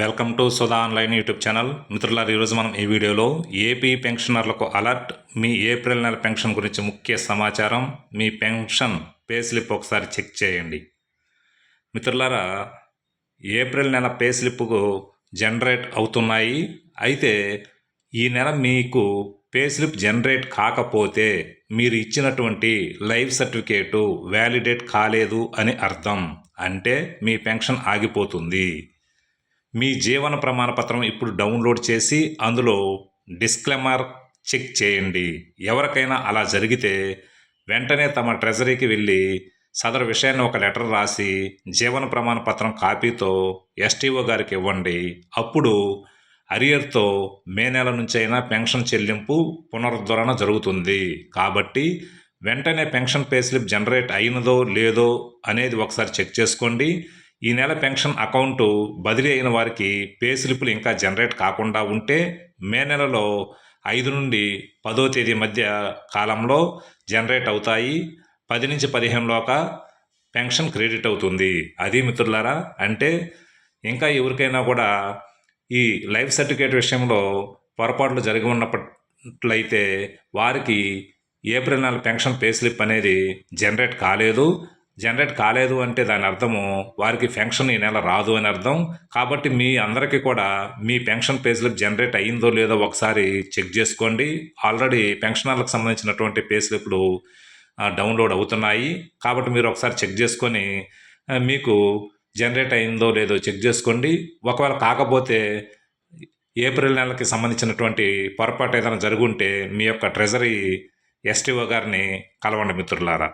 Welcome to Sudha online YouTube channel. మిత్రులారు ఈరోజు మనం ఈ వీడియోలో ఏపీ పెన్షనర్లకు అలర్ట్ మీ ఏప్రిల్ నెల పెన్షన్ గురించి ముఖ్య సమాచారం మీ పెన్షన్ పే స్లిప్ ఒకసారి చెక్ చేయండి. మిత్రులారా ఏప్రిల్ నెల పే స్లిప్కు జనరేట్ అవుతున్నాయి. అయితే ఈ నెల మీకు పే స్లిప్ జనరేట్ కాకపోతే మీరు ఇచ్చినటువంటి లైఫ్ సర్టిఫికేటు వ్యాలిడేట్ కాలేదు అని అర్థం. అంటే మీ పెన్షన్ ఆగిపోతుంది. మీ జీవన ప్రమాణపత్రం ఇప్పుడు డౌన్లోడ్ చేసి అందులో డిస్క్లెమర్ చెక్ చేయండి. ఎవరికైనా అలా జరిగితే వెంటనే తమ ట్రెజరీకి వెళ్ళి సదరు విషయాన్ని ఒక లెటర్ రాసి జీవన ప్రమాణ పత్రం కాపీతో ఎస్టీఓ గారికి ఇవ్వండి. అప్పుడు అరియర్తో మే నెల నుంచైనా పెన్షన్ చెల్లింపు పునరుద్ధరణ జరుగుతుంది. కాబట్టి వెంటనే పెన్షన్ పే స్లిప్ జనరేట్ అయినదో లేదో అనేది ఒకసారి చెక్ చేసుకోండి. ఈ నెల పెన్షన్ అకౌంటు బదిలీ అయిన వారికి పే స్లిప్లు ఇంకా జనరేట్ కాకుండా ఉంటే మే నెలలో ఐదు నుండి పదో తేదీ మధ్య కాలంలో జనరేట్ అవుతాయి. పది నుంచి పదిహేనులోక పెన్షన్ క్రెడిట్ అవుతుంది. అది మిత్రులారా అంటే ఇంకా ఎవరికైనా కూడా ఈ లైఫ్ సర్టిఫికేట్ విషయంలో పొరపాట్లు జరిగి ఉన్నట్లయితే వారికి ఏప్రిల్ నెల పెన్షన్ పే స్లిప్ అనేది జనరేట్ కాలేదు. జనరేట్ కాలేదు అంటే దాని అర్థము వారికి పెన్షన్ ఈ నెల రాదు అని అర్థం. కాబట్టి మీ అందరికీ కూడా మీ పెన్షన్ పేస్లిప్ జనరేట్ అయ్యిందో లేదో ఒకసారి చెక్ చేసుకోండి. ఆల్రెడీ పెన్షనర్లకు సంబంధించినటువంటి పేస్లిప్లు డౌన్లోడ్ అవుతున్నాయి. కాబట్టి మీరు ఒకసారి చెక్ చేసుకొని మీకు జనరేట్ అయిందో లేదో చెక్ చేసుకోండి. ఒకవేళ కాకపోతే ఏప్రిల్ నెలకి సంబంధించినటువంటి పొరపాటు ఏదైనా జరుగుంటే మీ యొక్క ట్రెజరీ ఎస్టీఓ గారిని కలవండి మిత్రులారా.